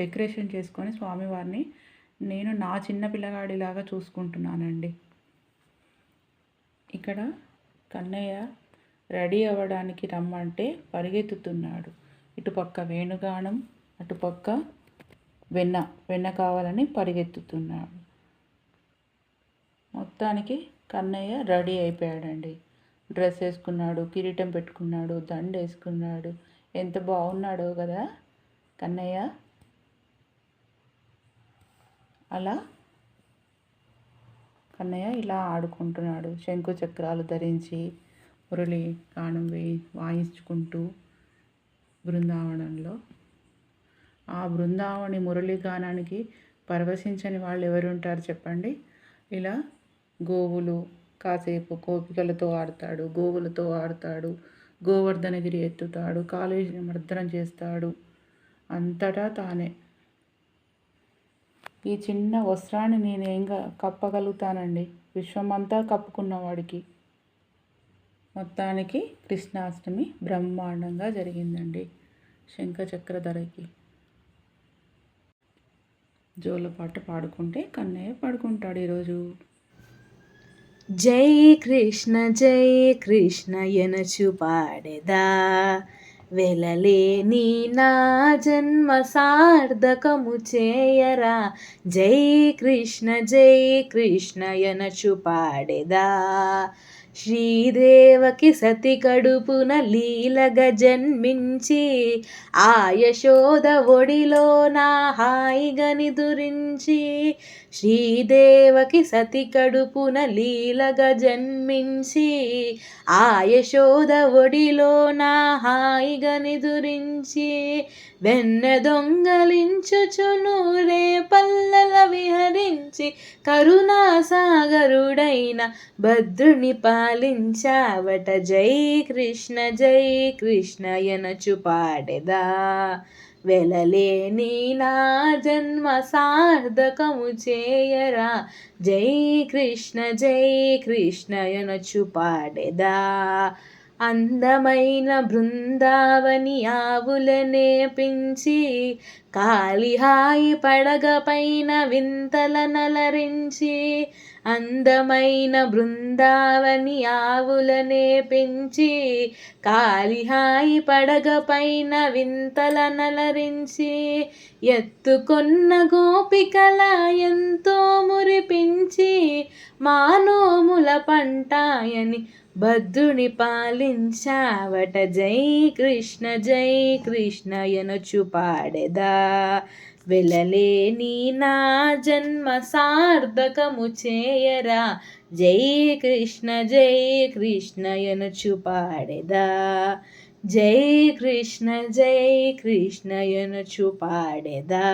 Decoration చేసుకొని స్వామివారిని నేను నా చిన్న పిల్లగాడిలాగా చూసుకుంటున్నానండి. ఇక్కడ కన్నయ్య రెడీ అవ్వడానికి రమ్మంటే పరిగెత్తుతున్నాడు. ఇటుపక్క వేణుగానం అటుపక్క వెన్న వెన్న కావాలని పరిగెత్తుతున్నాడు. మొత్తానికి కన్నయ్య రెడీ అయిపోయాడండి. డ్రెస్ వేసుకున్నాడు కిరీటం పెట్టుకున్నాడు దండ వేసుకున్నాడు ఎంత బాగున్నాడో కదా. కన్నయ్య? అలా? కన్నయ్య ఇలా ఆడుకుంటున్నాడు. శంకు చక్రాలు ధరించి మురళి గానం వేయి వాయించుకుంటూ బృందావనంలో. ఆ బృందావని మురళి గానానికి పరవశించని వాళ్ళు ఎవరు ఉంటారు చెప్పండి? ఇలా గోవులు కాసేపు గోపికలతో ఆడతాడు గోవులతో ఆడతాడు గోవర్ధనగిరి ఎత్తుతాడు కాలేజీని మర్దనం చేస్తాడు. అంతటా తానే. ఈ చిన్న వస్త్రాన్ని నేను ఏంగా కప్పగలుగుతానండి? విశ్వమంతా కప్పుకున్నవాడికి. మొత్తానికి కృష్ణాష్టమి బ్రహ్మాండంగా జరిగిందండి శంఖచక్రధరకి జోలపాట పాడుకుంటే కన్నయ్య పాడుకుంటాడు ఈరోజు. జై కృష్ణ జై కృష్ణ ఎనచు పాడేదా? వెలలేని నా జన్మ సార్థకము చేయరా? జై కృష్ణ జై కృష్ణ యనచు పాడెదా? శ్రీదేవకి సతి కడుపున లీలగ జన్మించి ఆ యశోద ఒడిలో నా హాయిగని దురించి శ్రీదేవకి సతి కడుపున లీలగ జన్మించి ఆ యశోద ఒడిలో నా హాయిగని దురించి వెన్న దొంగలించుచును రే పల్లల విహరించి కరుణా సాగరుడైన భద్రుని పాలించావట. జై కృష్ణ జై కృష్ణ ఎనచు పాడెదా. వెలలేని నా జన్మ సార్థకము చేయరా. జై కృష్ణ జై కృష్ణ ఎనచు పాడెదా. అందమైన బృందావని ఆవులనే పెంచి కాలిహాయి పడగ పైన వింతల నలరించి అందమైన బృందావని ఆవులనే పెంచి కాలిహాయి పడగ పైన వింతల నలరించి ఎత్తుకొన్న గోపికల ఎంతో మురిపించి మానోముల పంటాయని బద్దుని పాలించావట. జై కృష్ణ జై కృష్ణ ఎనచు పాడెదా? వెలలేని నా జన్మ సార్థకము చేయరా? జై కృష్ణ జై కృష్ణ ఎనుచు పాడెదా? జై కృష్ణ జై కృష్ణ ఎనుచు పాడెదా?